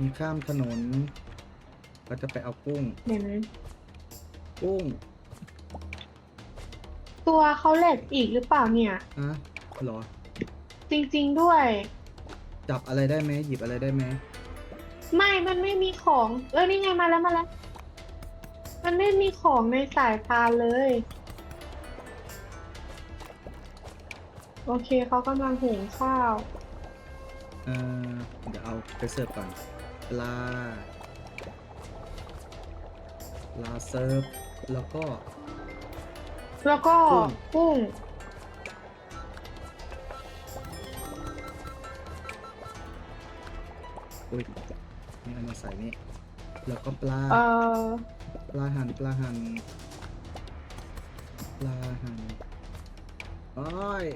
มีข้ามถนนก็จะไปเอากุ้ง เห็นไหมกุ้งตัวเขาเหล็กอีกหรือเปล่าเนี่ยอะเหรอ จริง ๆด้วย จับอะไรได้ไหมหยิบอะไรได้ไหมไม่มันไม่มีของ เออนี่ไงมาแล้วมาแล้ว มันไม่มีของในสายพานเลย โอเคเขากำลังหุงข้าว เออเดี๋ยวเอาไปเสิร์ฟก่อนป ลาปลาเสิร์ฟ แล้วก็ แล้วก็กุ้งกุ้งอุ้ยนี่เอามาใส่นี่ แล้วก็ปลา เอ่อปลาหันปลาหันปลาหันโอ้ย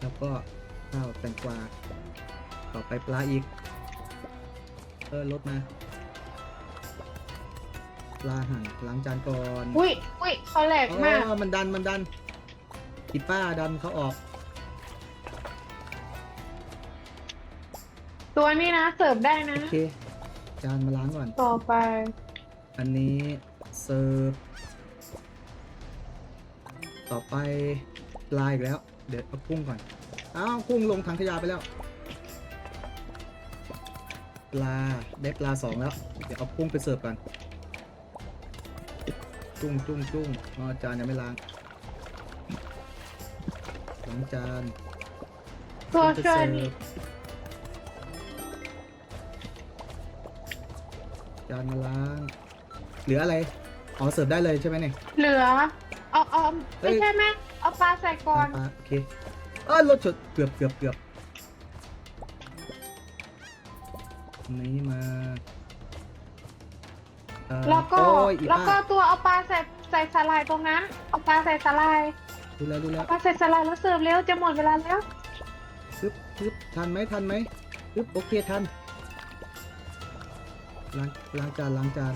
แล้วก็ข้าวแตงกวาต่อไปปลาอีก เออลดมาปลาหันล้างจานก่อนอุ้ยอุ้ยเขาแหลกมากอ๋อมันดันมันดันอีป้าดันเขาออก ตัวนี้นะเสิร์ฟได้นะ โอเค จานมาล้างก่อน ต่อไป อันนี้เสิร์ฟ ต่อไปปลาอีกแล้ว เดี๋ยวเอากุ้งก่อน อ้าวกุ้งลงถังขยะไปแล้วป ลาได้ปลาสองแล้ว เดี๋ยวเอากุ้งไปเสิร์ฟก่อนจุ้งจุ้งจุ้งอ๋อจานยังไม่ล้างล้างจานตัวกุ้งไปช่วยเสิร์นี่ฟจานมาล้าง เหลืออะไรอ๋อเสิร์ฟได้เลยใช่ไหมเนี่ย เหลือ เอาเอาเอ้ไม่ยใช่ไหมเอาปลาใส่ก่อนปลาโอเคเออรถชนเกือบเกือบเกือบ นี่มาเอ่อแล้วก็โอ้ยอีแล้วก็ป้าตัวเอาปลาใส่ใส่สาลายตรงนั้น เอาปลาใส่สาลายดูแล้วดูแล้วปลาใส่สาลายแล้วเสิร์ฟเร็วจะหมดเวลาแล้วปึ๊บปึ๊บทันไหมทันไหมปึ๊บโอเคทันล้างล้างจานล้างจาน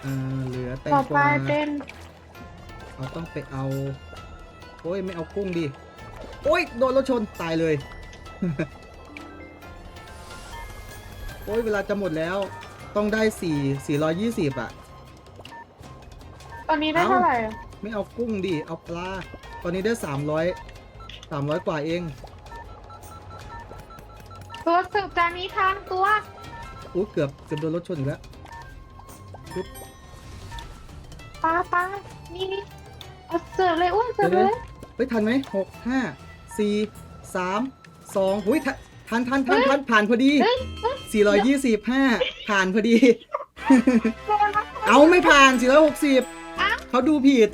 เอ่อเหลือแตงต่อกไปวาเป็นเราต้องไปเอาโอ้ยไม่เอากุ้งดิโอ้ยโดนรถชนตายเลย โอ้ยเวลาจะหมดแล้ว ต้องได้สี่สี่ร้อยยี่สิบอะตอนนี้ได้เอ้าเท่าไหร่อะไม่เอากุ้งดิ เอาปลา ตอนนี้ได้สามร้อยสามร้อยกว่าเอง ตัวเสิร์ฟจานนี้ทางตัวอู้เกือบเกือบโดนรถชนอีกแล้วปึ๊บปลาปลานี่นี่เอาเสิร์ฟเลยอ้วนเสิเดี๋ร์ยวฟเดี๋เลยวยเฮ้ยทันไหมหกห้าสี่สามสองหุ้ยทันทันทันทันทันผ่านพอดี เฮ้ยเฮ้ย สี่ร้อยยี่สิบห้าผ่านพอดีโดนแล้วเอาไม่ผ่านสี่ร้อยหกสิบอ้าวเขาดูผิด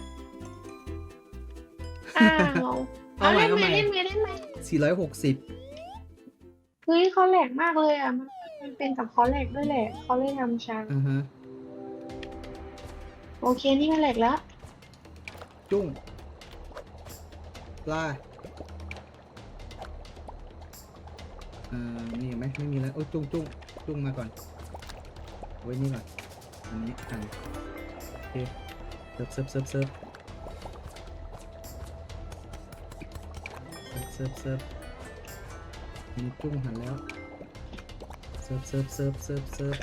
อ้าวเอาใหม่เล่นเอาใหม่ เล่นไหมเล่นไหมสี่ร้อยหกสิบเฮ้ยเขาแหลกมากเลยอะ มันมันเป็นกับเขาแหลกด้วยแหละเขาเลยทำช้าอ่าฮะ โอเคนี่มันแหลกแล้ว จุ้งปลา เอ่อมีไหมไม่มีแล้วโอ้ยจุ้งจุ้งจุ้งมาก่อนไว้นี่ก่อนอันนี้อันโอเคเสิร์ฟเสิร์ฟเสิร์ฟเสิร์ฟเสิร์ฟเสิร์ฟเสิร์ฟมีจุ้งหันแล้วเสิร์ฟเสิร์ฟเสิร์ฟเสิร์ฟเสิร์ฟ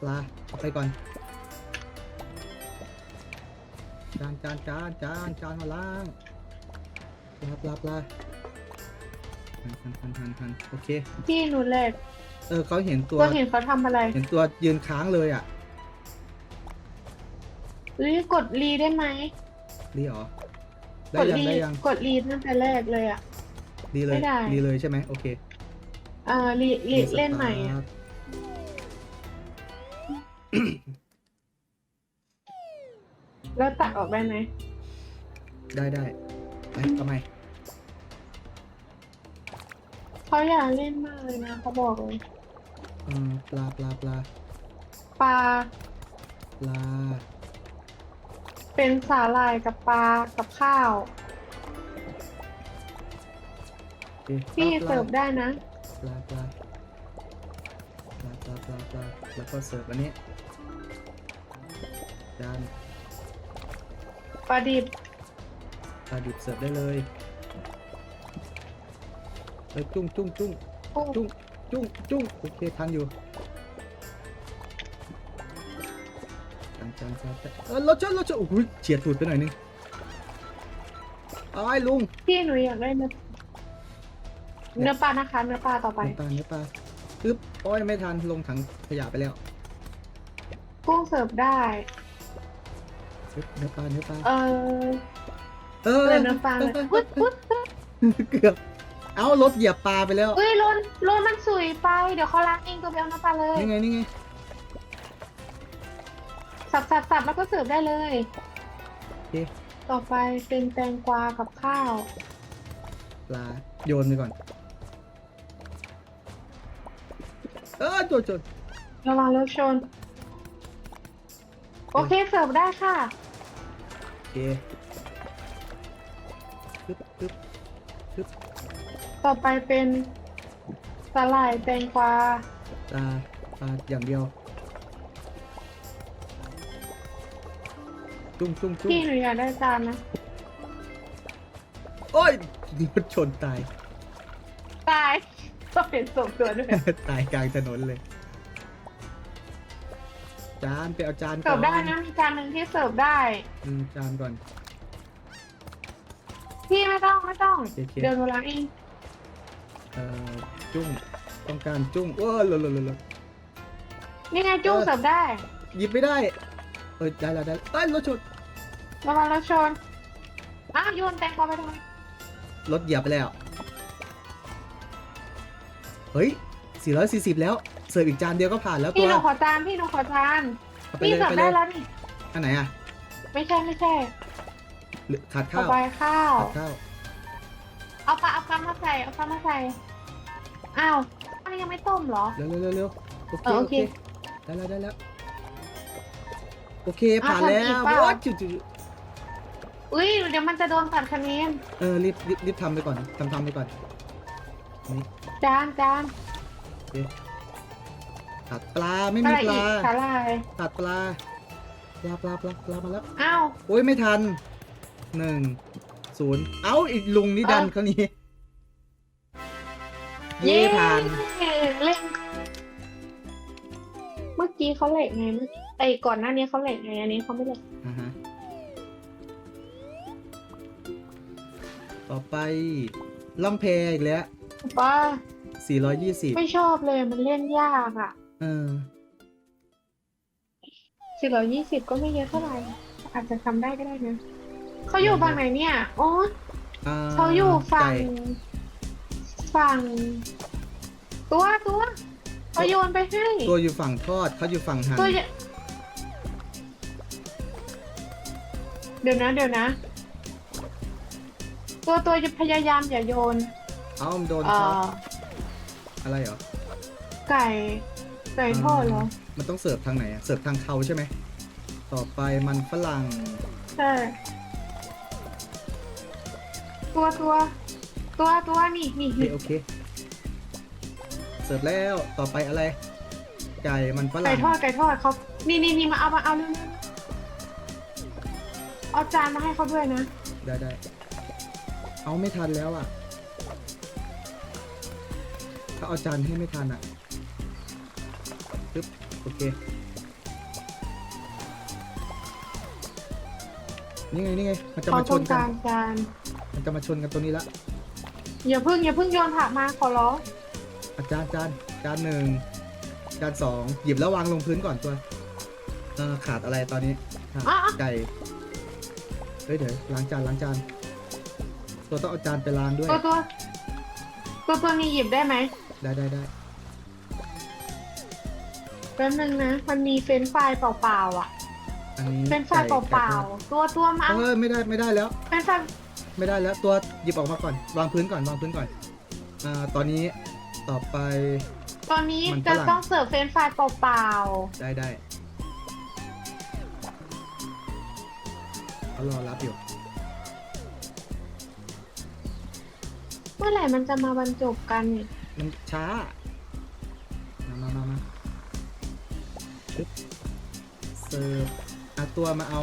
ปลาเอาไปก่อนจานจานจานจานจานมาล้างปลาปลาปลา หันหันหันหันหันโอเคที่หนูแหลกเออเขาเห็นตัวตัวเห็นเขาทำอะไรเห็นตัวยืนค้างเลยอะเฮ้ยกดรีได้ไหมดีเหรอกได้ดยังรีได้ยังกดรีตั้งแต่แรกเลยอะดีเลยไม่ได้ดีเลยใช่ไหมโอเคเอ่ารีรีเล่นใหม่สอะตาร์ทแล้วตัดออกได้ไหมได้ได้ไปเอาใหม่ เขาอยากเล่นมากเลยนะเขาบอกเลยเออปลาปลาปลาปลาปลาเป็นสาหร่ายกับปลากับข้าว โอเคพี่อาปลาเสิร์ฟได้นะ ปลาปลาปลาปลาปลาปลาแล้วก็เสิร์ฟอันนี้จานปลาดิบปลาดิบเสิร์ฟได้เลย เอ้ยจุ้งจุ้งจุ้งกุ้งจุ้งจุ้งจุ้งโอเคทันอยู่จานจานจานจานเออรถชนรถชนโอ้โหเฉียดตูดไปหน่อยนึงอ้ายลุงพี่หนูอยากได้เนื้อเนื้อปลานะคะเนื้อปลาต่อไปเนื้อปลาเนื้อปลาอึ๊บโอ้ยไม่ทันลงถังขยะไปแล้วกุ้งเสิร์ฟได้อึ๊บเนื้อปลาเนื้อปลาเออเออเนื้อปลาเลยปึ๊ดปึ๊ดปึ๊ดเกือบ เอารถเหยียบปลาไปแล้วเอ้ยโลนโลนมันสุยไป เดี๋ยวเขาล้างเองตัวเบลน้ำปลาเลย นี่ไงนี่ไงสับสับสับแล้วก็เสิร์ฟได้เลย โอเคต่อไปเป็นแตงกวากับข้าว ปลาโยนไปก่อน เออโจดโจดระวังรถชน โอเคเสิร์ฟได้ค่ะ โอเค ต่อไปเป็นสลายแตงกวาปลาปลาอย่างเดียวจุ้งจุ้งจุ้งพี่หนูอยากได้จานนะโอ้ยรถชนตาย ตายก็เป็นศพตัวด้วยตายกลางถนนเลย จานไปเอาจานก่เสิอร์ฟนได้นะมีจานหนึ่งที่เสิร์ฟได้ อืมจานก่อน พี่ไม่ต้องไม่ต้อง โอเค เดินมาล้างเอง เอ่อจุ้งต้องการจุ้งโอ้ยหลดหลดหลดหลดนี่ไงจุ้งเออเสิร์ฟได้ หยิบไม่ได้ เออได้แล้วได้แล้วเอ้ยรถชนระวังรถชน อ้าวโยนแตงกวาไปทำไมรถเหยียบไปแล้ว เฮ้ย 440 แล้ว เสิร์ฟอีกจานเดียวก็ผ่านแล้วตัพี่วหนูขอจานพี่หนูขอจานเอาไปพี่เลยเสิร์ไปฟเลได้ยแล้วนี่ อันไหนอะไม่ใช่ไม่ใช่หรือขาดต่อข้าวไปข้าว ขาดข้าว เอาปลาเอาปลามาใส่เอาปลามาใส่อ้าวอันนี้ยังไม่ต้มเหรอ เร็วเร็วเร็วเร็วโอเคเออโอโอเคเคได้แล้วได้แล้วโอเคอะผ่านแล้ทำอีวกเปล่าโอ้ยจุดจุดอุ้ยเดี๋ยวมันจะโดนตัดคะแนนเออรีบรีบรีบทำไปก่อนทำทำไปก่อนนี่จานจานตัดปลาไม่อะมีไรปอีลากสาลายตัดปลาปลาปลาปลาปลามาแล้วอ้าว โอ้ยไม่ทันหนึ่ง ศูนย์เอ้าอีกลุงนี่ดันเอ้าเขานี้ เย่ผ่าน เล่นเมื่อกี้เขาเหล็กไงเมื่อไอ้ก่อนหน้านี้เขาเหล็กไงอันนี้เขาไม่เหล็กอ่าฮะต่อไปล่องแพอีกแล้วป้า420 ไม่ชอบเลยมันเล่นยากอะเออสี่ร้อยยี่สิบก็ไม่เยอะเท่าไหร่ อาจจะทำได้ก็ได้นะ เขาอยู่ฝั่งไหนเนี่ยอ๋ออ่เขาอยู่ฝั่งไก่ฝั่ง ตัวตัวเขาโยนไปให้ ตัวอยู่ฝั่งทอดเขาอยู่ฝั่งหั่นตัวอย่าเดี๋ยวนะเดี๋ยวนะ ตัวตัวจะพยายามอย่าโยน เอ้ามันโดนเอ่ช็อตออะไรเหรอ ไก่ ไก่ทอดเหรอ มันต้องเสิร์ฟทางไหนอะเสิร์ฟทางเขาใช่ไหม ต่อไปมันฝรั่ง ใช่ ตัวตัวตัวตัวนี่นี่โอเคนี่โอเค เสิร์ฟแล้วต่อไปอะไร ไก่มันฝไก่รั่งทอดไก่ทอดเขานี่นี่นี่มาเอามาเอาเร็วๆเอาจานมาให้เขาด้วยนะ ได้ได้เอาไม่ทันแล้วอะ ถ้าเอาจานให้ไม่ทันอะปึ๊บโอเค นี่ไงนี่ไง มันจะเขามาชต้อนงกักานรจาน มันจะมาชนกันตัวนี้ละอย่าเพิ่งอย่าเพิ่งโยนผักมาขอร้องอาจารย์จานจานหนึ่งจานสองหยิบแล้ววางลงพื้นก่อนตัวเออขาดอะไรตอนนี้ขาดอะอะไก่เฮ้ยเดี๋ยวล้างจานล้างจานตัวต้องเอาจานไปล้างด้วยตัวตัวตัวตัวนี้หยิบได้ไหมได้ได้ได้แป๊บนึงนะ มันมีเฟรนช์ฟรายเปล่าๆอะอันนี้เฟรนช์ฟรายไก่เปล่าไก่ทอดๆตัวตัวมาเอาเออไม่ได้ไม่ได้แล้วเฟรนช์ฟราย ไม่ได้แล้วตัวหยิบออกมาก่อน วางพื้นก่อนวางพื้นก่อนอ่าตอนนี้ต่อไป ตอนนี้มันฝจะรั่ง ต้องเสิร์ฟเฟรนช์ฟรายเปล่าได้ได้เขารอรับอยู่ ๆ เมื่อไหร่มันจะมาบรรจบกันเนี่ยมันช้า มามามามาชึบเสิร์ฟอะตัวมาเอา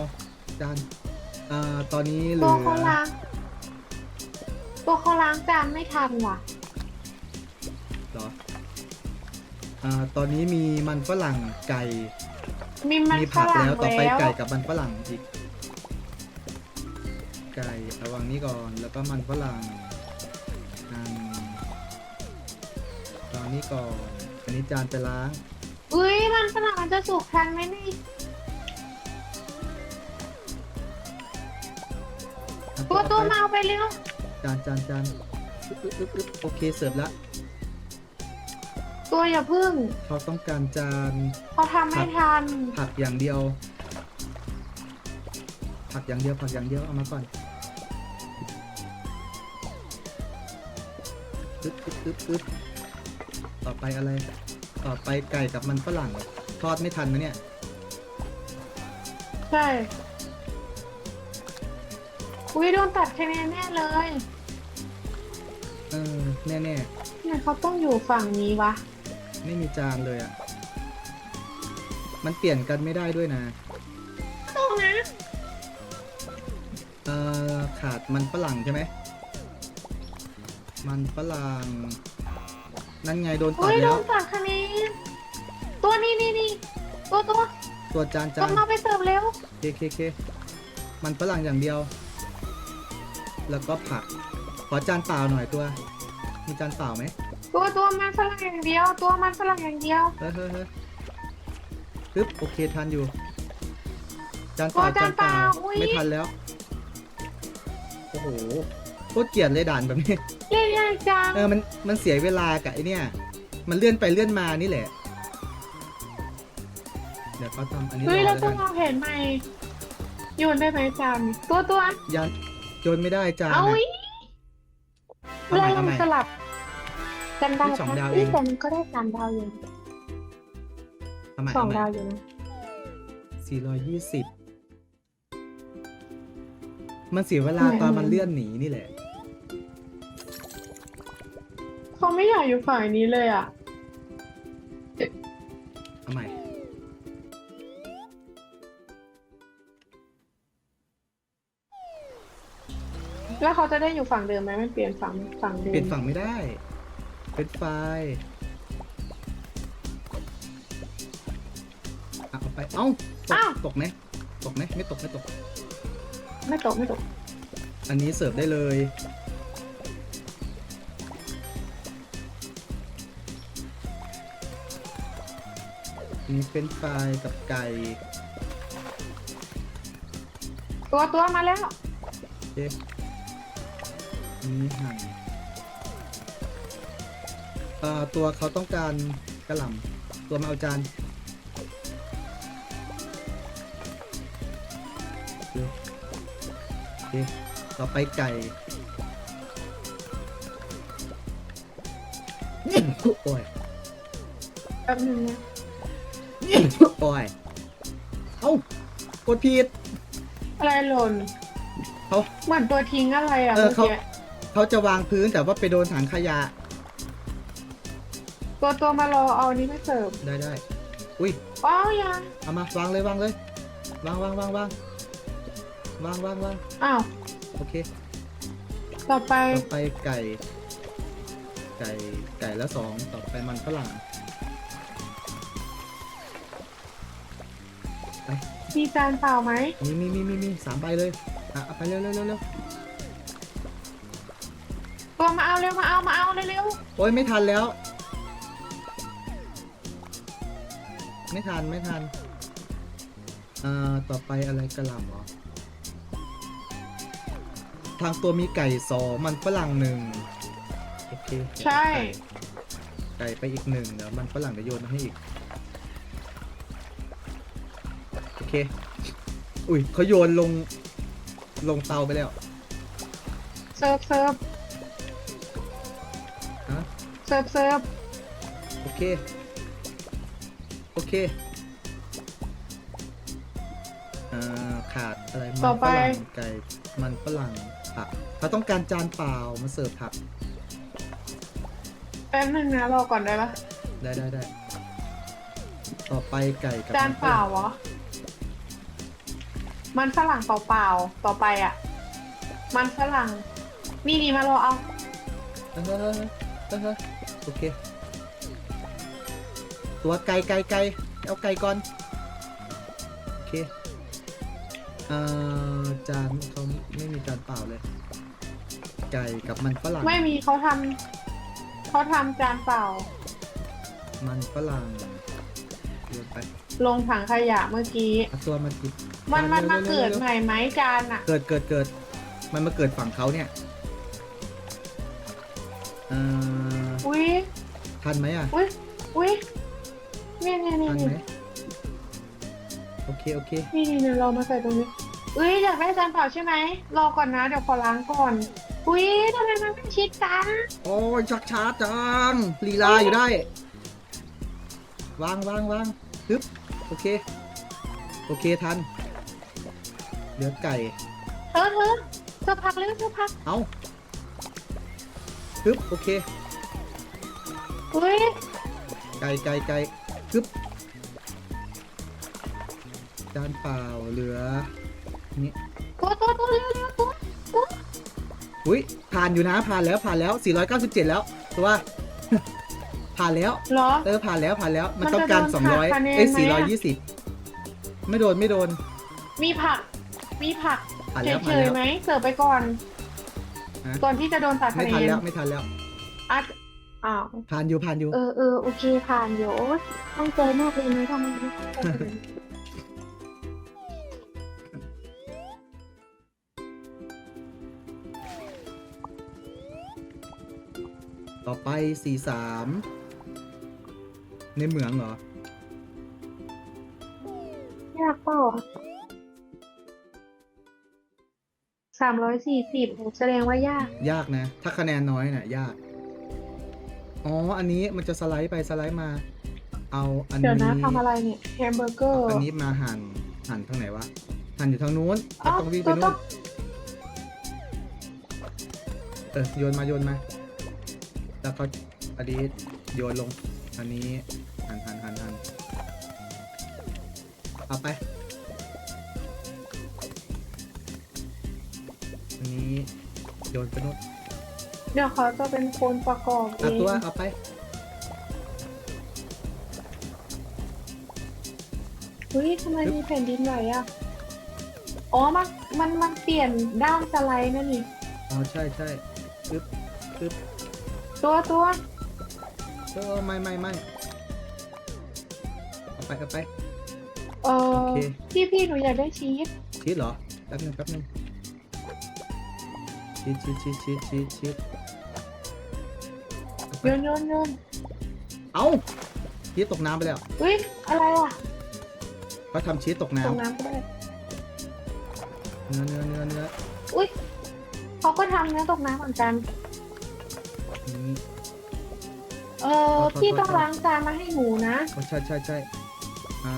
จานอ่าตอนนี้เหลืตัวอเขาล้าง ตัวเขาล้างจานไม่ทันว่ะ เหรออ่าตอนนี้มีมันฝรั่งไก่ มีมันมีฝผักรั่งแล้วต่อไปแล้วไก่กับมันฝรั่งอีก ไก่ระวังนี้ก่อนแล้วก็มันฝรั่งหั่นวางนี้ก่อนอันนี้จานไปล้าง อุ้ยมันฝรั่งมันจะสุกทันไหมนี่ตัวตัวมาเอาไปเร็ว จานจานจานอึ๊บอึ๊บอึ๊บอึ๊บโอเคเสิร์ฟละตัวอย่าพึ่งเขาต้องการจานเขาทำไม่ทัน ผักอย่างเดียว ผักอย่างเดียวผักอย่างเดียวเอามาก่อนอึ๊บอึ๊บอึ๊บอึ๊บต่อไปอะไร ต่อไปไก่กับมันฝรั่งทอดไม่ทันนะเนี่ยใช่อุ้ยโดนตัดคะแนนแน่เลย เออแน่เนี่ยเขาต้องอยู่ฝั่งนี้วะ ๆไม่มีจานเลยอะ่ะ มันเปลี่ยนกันไม่ได้ด้วยนะ ตรงนะเอ่อขาดมันฝรั่งใช่ไหม มันฝรั่ง นั่นไงโดนตัอุ้ดยโดแล้วนตัดคะแนนตัวนี้นี่นี่ตัวตัวตัวจานต้จาอนงมาไปเสิร์ฟเร็วเคเคเคมันฝรั่งอย่างเดียว แล้วก็ผักข อจานเปล่าหน่อยตัว มีจานเปล่าไหมตัวตัวมันฝรั่งอย่างเดียว ตัวมันฝรั่งอย่างเดียวเฮ้ยเฮ้ยเฮ้ยปึ๊บโอเคทันอยู่ จานเปตัวล่าจาจานนเปเปล่าล่าอุ้ยไม่ทันแล้ว โอ้โหโคตรเกลียดเลยด่านแบบนี้เล่นยากจังเออมันมันเสียเวลากับไอเนี่ย มันเลื่อนไปเลื่อนมานี่แหละ เดี๋ยวเขาทำอันนี้รเฮ้ยอเราแล้วต้กัองนเอาเห็นใหม่โยนได้ไหมจานตัวตัวยันโยนไม่ได้จานเอานะอีก เอาใหม่เราเอาใหม่ สลับ กันได้นี่สองดาวเองยแต่มันก็ได้สามดาวอยู่ทำไมสองทำไมดาวอยู่นะสี่ร้อยยี่สิบมันเสียเวลาตอนมันเลื่อนหนีนี่แหละ เขาไม่อยากอยู่ฝ่ายนี้เลยอะ เขาจะได้อยู่ฝั่งเดิมไหมไม่เปลี่ยนฝั่งฝั่งเดิมเปลี่ยนฝั่งไม่ได้ เป็นไฟล์อะเอาไป เอ้า ตกตกไหมตกไหมไม่ตกไม่ตก ไม่ตกไม่ตกอันนี้เสิร์ฟได้เลย มีเป็นไฟล์กับไก่ตัวตัวมาแล้ว เอ๊ะ นี่หั่นเอ่อตัวเขาต้องการกระหล่ำตัวมาเอาจานเร็วโอเคต่อไปไก่โอ้ยแป๊บนึงนะโอ้ยเอ้ากดผิดอะไรหล่นเขา เหมือนตัวทิ้งอะไรอะเออเมื่อเขา กี้ เขาจะวางพื้นแต่ว่าไปโดนถังขยะตัวตัวมารอเอาอันนี้ไปเสิร์ฟได้ได้อุ้ยอ้าวยังเอามาวางเลยวางเลยวางวางวางวางวางวางวางอ้าวโอเค ต่อไปต่อไปไก่ ไก่ไก่แล้วสองต่อไปมันฝรั่งไปมีจานเปล่าไหมมีมีมีมีมีสามใบเลยอะเอาไปเร็วเร็วเร็วเร็ว ตัวมาเอาเร็วมาเอามาเอาเร็วโอ้ยไม่ทันแล้ว ไม่ทันไม่ทันอ่าต่อไปอะไรกระหล่ำเหรอ ทางตัวมีไก่สองมันฝรั่งหนึ่งโอเคๆใช่ ไก่ไปอีกหนึ่งเดี๋ยวมันฝรั่งเดี๋ยวโยนมาให้อีก โอเค อุ้ยเขาโยนลง ลงเตาไปแล้วเสิร์ฟเสิร์ฟฮะ เสิร์ฟเสิร์ฟโอเค โอเคอ่าขาดอะไรมันฝรั่งไก่มันฝรั่งผักเขาต้องการจานเปล่ามาเสิร์ฟผัก แป๊บนึงนะรอก่อนได้ปะได้ได้ได้ ต่อไปไก่กับจานมัฝเปล่ารั่งเหรอ มันฝรั่งเปล่าๆต่อไปอะ มันฝรั่ง นี่นี่มารอเอาเออเออเออเออ โอเค ตัวไก่ไก่ไก่เอาไก่ก่อน โอเคเอ่อจานเขาไม่มีจานเปล่าเลย ไก่กับมันฝรั่ง ไม่มีเขาทำเขาทำจานเปล่า มันฝรั่งโยนไปลงถังขยะเมื่อกี้ เอาตัวมากินมันมันมาร็วๆๆๆเกิดใหม่ไหมจานอะเกิดเกิดเกิด มันมาเกิดฝั่งเขาเนี่ย ทันไหมอะอุ้ยอุ้ยเนี่ยเนี่ยเนี่ยทันไหมเนี่ยโอเคโอเคนี่นี่เนี่ยเรามาใส่ตรงนี้อุ้ยอยากได้จานเปล่าใช่ไหมรอก่อนนะเดี๋ยวขอล้างก่อนอุ้ยทำไมมันไม่ชิดกันโอ้ยชักช้าจังลีลาอยู่ได้ วางวางวางปึ๊บโอเค โอเคทันเหลือไก่เธอเธอเธอพักเลยเธอพักเอาปึ๊บโอเค อุ้ยไก่ไก่ไก่ปึ๊บจานเปล่าเหลือนี่ตัวตัวตัวเร็วเร็วตัวตัวอุ้ยผ่านอยู่นะผ่านแล้วผ่านแล้ว 497 แล้วตัวผ่านแล้วเหรอ เออผ่านแล้วผ่านแล้วมันมันต้องการจะโดนหักคะแนน200เอ้ยไหมอะ420 ไม่โดนไม่โดน มีผัก มีผักผ่านเฉแล้วยผ่านๆแล้วไหมเสิร์ฟไปก่อน ฮะ ก่อนที่จะโดนตัดไม่คะแนทันนแล้วไม่ทันแล้วอัด อ้าว ผ่านอยู่ผ่านอยู่ เออเออโอเคผ่านอยู่โอ๊ยต้องใจมากเลยนะทำไมไม่เข้าใจเลย ต่อไป43ในเหมืองเหรอ ยากเปล่าสามร้อยสี่สิบแสดงว่ายาก ยากนะ ถ้าคะแนนน้อยน่ะ ยาก อ๋อ อันนี้มันจะสไลด์ไปสไลด์มา เอาอันเดี๋ยวนี้นะทำอะไรเนี่ยแฮมเบอร์เกอร์อันนี้มาหั่นหั่นทางไหนวะหั่นอยู่ทางนู้นอ๋อต้องวิ่งไปตัวต้นู้อนงเออโยนมาโยนมา แล้วก็อันนี้โยนลง อันนี้หั่นหั่นหั่นหั่นเอาไป อันนี้โยนไปนู้น เดี๋ยวเขาจะเป็นคนประกอบเอเอางตัวเอาไป เฮ้ยทำไมมีแผ่นดินไหวอะ อ๋อ มันมันมันเปลี่ยนด้านสไลด์นั่นนี่ อ๋อใช่ใช่ปึ๊บปึ๊บตัวตัวเออไม่ไม่ไม่เอาไปเอาไป เออโอเค พี่พี่หนูอยากได้ชีสชีสเหรอแป๊บนึงแป๊บนึงชีสชีสชีสชีสชีสชีสเอาไป โยนโยนโยนเอาชีสตกน้ำไปแล้วอุ้ยอะไรอะเขาทำชีสตกน้ตรงน้ำก็ได้ำเนื้อเนื้อเนื้อเนื้ออุ้ยเขาก็ทำเนื้อตกน้ำเหมือนกันนี่เออพี่ต้องล้างจานมาให้หนูนะ โอ้ใช่ใช่ใช่อ่า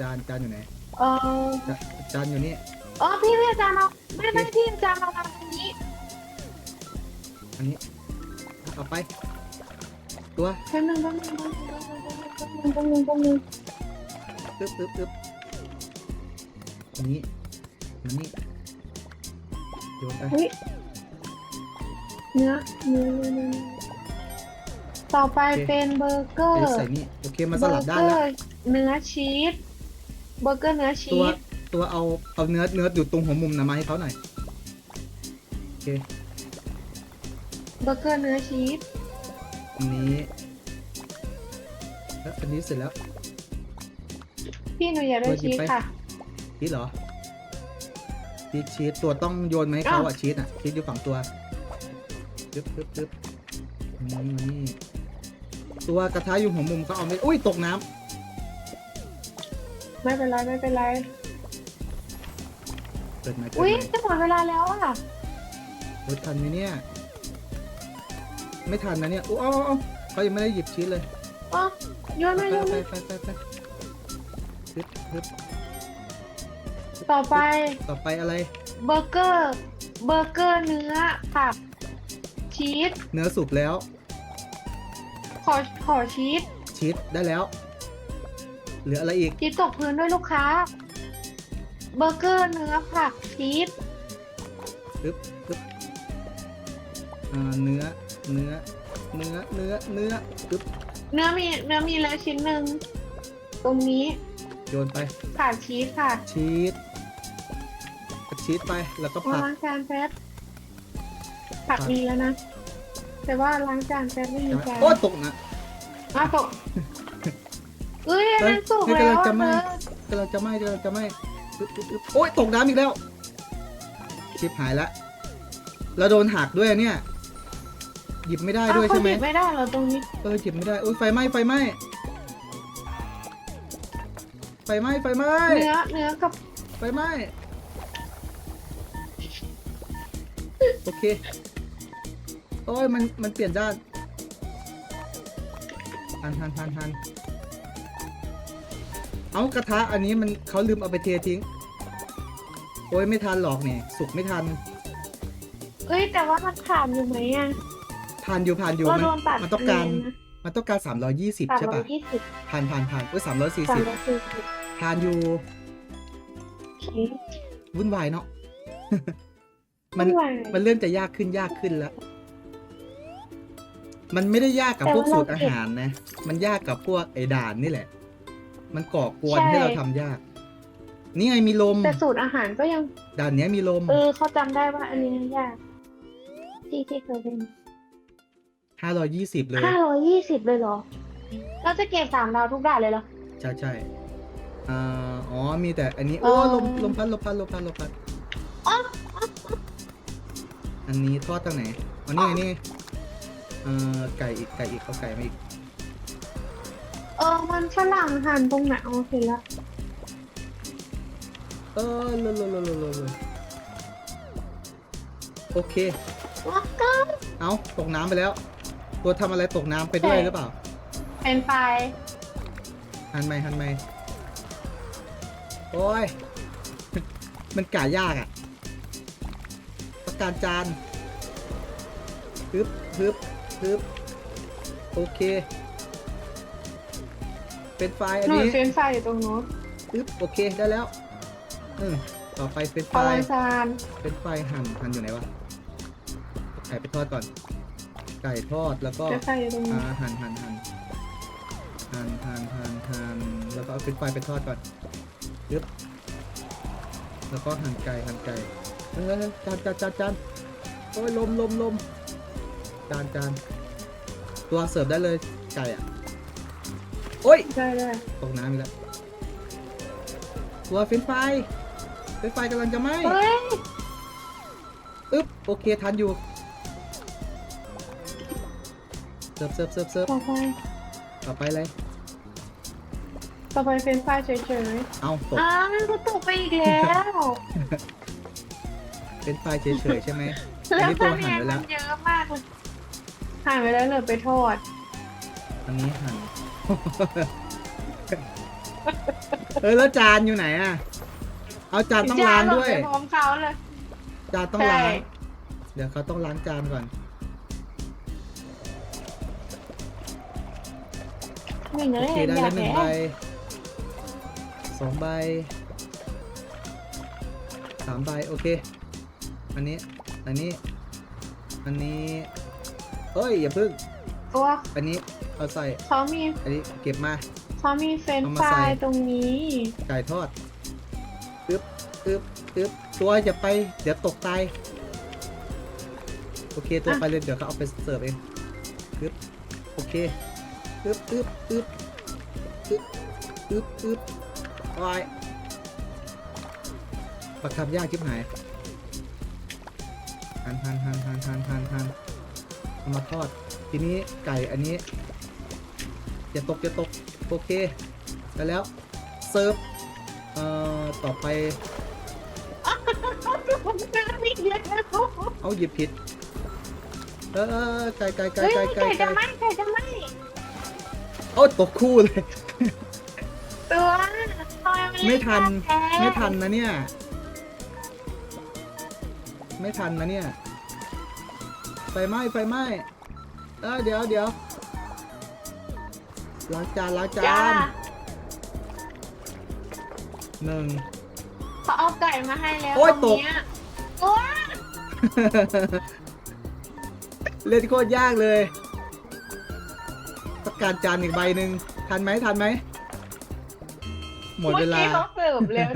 จานจานอยู่ไหนเออจาจานอยู่นี่ เออพี่พี่จานมาไม่ไม่พี่จานมาวางตรงนี้อันนี้เอาไป ตัวแป๊บนึงแป๊บนึงแป๊บนึงแป๊บนึงแป๊บนึงแปึ๊บนึงปึ๊บปึ๊บอันนี้อันนี้โยนไปอุ้ยเนื้อเนื้อเนื้อต่อไปเป็นเบอร์เกอร์ใส่นี่โอเคมาสลับได้แล้วเนื้อชีสเบอร์เกอร์เนื้อชีตัวสตัวเอาเอาเนื้อเนื้ออยู่ตรงหัวมุมนะมาให้เขาหน่อยโอเคเบอร์เกอร์เนื้อชีส อันนี้แล้วอันนี้เสร็จแล้ว พี่หนูอยากได้เบอร์หยิชีบสไปค่ะ ชีสเหรอ ชีสชีสตัวต้องโยนมาให้เขาอะชีสอะชีสอยู่ฝั่งตัวปึ๊บปึ๊บปึ๊บนี่มานี่ ตัวกระทะอยู่หัวมุมเขาเอาไม่อุ้ยตกน้ำไม่เป็นไรไม่เป็นไรเกิดไหมเกิดอุ้ยไหมจะหมดเวลาแล้วอะรถทันไหมเนี่ย ไม่ทันนะเนี่ยโอ้เอาเอาเอาเขายังไม่ได้หยิบชีสเลยอ๋อโยนไปมาโยนไปมาไปไปไปปึ๊บปึ๊บต่อไปต่อไปอะไร เบอร์เกอร์ เบอร์เกอร์เนื้อผักชีส เนื้อสุกแล้ว ขอขอชีส ชีสได้แล้ว เหลืออะไรอีก ชีสตกพื้นด้วยลูกค้า เบอร์เกอร์เนื้อผักชีส ปึ๊บปึ๊บอ่าเนื้อ เนื้อ เนื้อ เนื้อ เนื้อปึ๊บเนื้อมีเนื้อมีแล้วชิ้นหนึ่งตรงนี้โยนไปขาดชีสค่ะชีสชีสไป แล้วก็มาผักล้างจานแป๊บผักมีแล้วนะ แต่ว่าล้างจานแป๊บไม่มีจานโอ้ตกนะอ้าวตกเอ้ยอันนั้นสุกเฮ้ยแล้วกำลังจะไหม้อะเธอกำลังจะไหม้กำลังจะไหม้ปึ๊บปึ๊บปึ๊บโอ้ยตกน้ำอีกแล้วชิบหายละเราโดนหักด้วยอะเนี่ย หยิบไม่ได้อ้าวด้วยเขาใช่ไหหมยิบไม่ได้เหรอตรงนี้เออหยิบไม่ได้โอ้ยไฟไหม้ไฟไหม้ไฟไหม้ไฟไหม้เนื้อเนื้อกับไฟไหม้โอเคโอ้ยมันมันเปลี่ยนด้านหันหันหันหันเอากระทะอันนี้มันเขาลืมเอาไปเททิ้งโอ้ยไม่ทันหรอกเนี่ยสุกไม่ทันเอ้ยแต่ว่ามันขาดอยู่ไหมอะ ผ่านอยู่ผ่านอยู่เรามันโดนตัดมันต้องการคะแนนนะมันต้องการ320สามใช่ร้อปะยยี่สิบผ่านผ่านผ่านเอ้ยสามร้อย340สี่สิบผ่านอยู่โอเควุ่นวายเนาะมันไม่ไหวมันเริ่มจะยากขึ้นยากขึ้นแล้ว มันไม่ได้ยากกับแต่พวกว่าสูตรเราอาเก็บหารนะ มันยากกับพวกไอ้ด่านนี่แหละ มันก่อกวนใช่ให้เราทำยาก นี่ไงมีลม แต่สูตรอาหารก็ยัง ด่านเนี้ยมีลม เออเขาจำได้ว่าอันนี้ยาก ที่ที่เคยเป็น 520เลย ห้าร้อยยี่สิบเลยเหรอ เราจะเก็บสามดาวทุกด่านเลยเหรอ ใช่ใช่อ่าอ๋อ มีแต่อันนี้อ๋โอ้อลม ลมพัด ลมพัด ลมพัด ลมพัดอันนี้ทอดตรงไหนอันนี้ไงนี่ไงเอ่อ ไก่อีก ไก่อีกเอาไก่มาอีก เออ มันฝรั่งหั่นตรงไหนโอเคละเออลลลลลลโอเค ว้าวก็ เอาตกน้ำไปแล้ว ตัวทำอะไรตกน้ำไปด้วยใช่หรือเปล่า เป็นไฟหันไหมหันไหมโอ้ย มันกะยากอะ่ะ ประการจานฮึบฮึบฮึบโอเค เป็นไฟล์อันหนูนี้เฟรนช์ฟรายอยู่ตรงนู้นฮึบโอเคได้แล้ว อืมต่อไปเป็นไฟพาล์ราซานเป็นไฟล์หั่นหั่นอยู่ไหนวะไก่ไปทอดก่อน ไก่ทอดแล้วก็เฟรนช์ฟรายอยู่ตรงนู้อ่านหั่นหั่นหั่นหั่นหั่นหั่นหั่นแล้วก็เอาเป็นไฟล์ไปทอดก่อนยึบแล้วก็หั่นไก่หั่นไก่เออจานจานจานจานโอ้ยลมลมลมจานจานตัวเสิร์ฟได้เลยไก่อะโอ้ยได้ได้ตกน้ำอีกแล้วตัวเฟรนช์ไฟรายเฟรนช์ไฟรายกำลังจะไหม้เฮ้ยอึ๊บโอเคทันอยู่ เสิร์ฟเสิร์ฟเสิร์ฟเสิร์ฟต่อไปต่อไปเลย ต่อไปเฟรนช์ฟรายเฉยเอาตกๆอ้าวมันก็ตกไปอีกแล้วเป็นไฟล์เฉยๆใช่ไหม อันแล้วนี้ตัคะวแนหั่นนไว้มัแล้นวเยอะมากเลยหั่นไปแล้วเหลือไปทอดอันนี้หั่นเออแล้วจานอยู่ไหนอะ เอาจานต้องล้างด้วย จนหล่นไปพร้อมเขาเลย จานต้องล้าง ใช่ เดี๋ยวเขาต้องล้างจานก่อน หนึ่งโอเลยเคได้อยาแล้วกหนึ่งแหใบละสองใบสามใบโอเค อันนี้ อันนี้ อันนี้เอ้ย อย่าพึ่งตัวอันนี้เอาใส่ เขามีอันนี้เก็บมา เขามีเฟรนช์เอาฟมาใส่รายตรงนี้ ไก่ทอดอึ๊บอึ๊บอึ๊บตัวอย่าไป เดี๋ยวตกตาย โอเค ตัวอะ ไปเลย เดี๋ยวเขาเอาไปเสิร์ฟเองอึ๊บโอเค อึ๊บอึ๊บอึ๊บอึ๊บอึ๊บอึ๊บวายปักทำยากชิบหายหันหันหันหันหันหันหันเอามาทอด ทีนี้ไก่อันนี้อย่าตกอย่าตก โอเคได้แล้ว เซิร์ฟ เอ่อ ต่อไป เอาหยิบผิด เออเออเออไก่ไก่ไก่ไก่ไก่ไก่จะไก่ไหมไก่จะไหม้ โอ้ตกคู่เลย ตัวทำไมมันไม่ทัน แท้ไม่ทันนะเนี่ย ไม่ทันนะเนี่ย ไฟไหม้ไฟไหม้เออเดี๋ยวเดี๋ยวล้างจานล้างจาจ้านหนึ่ง เขาเอาไก่มาให้แล้วโอ๊ยตรงตกเนี้ยโอ๊ยเล่นโคตรยากเลย การจานอีกใบหนึ่งทันไหมทันไหมหมดเวลามื่อกี้เขาเสิร์ฟเร็ว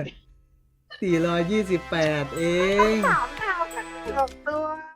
428เอง สามดาวกันสองตัว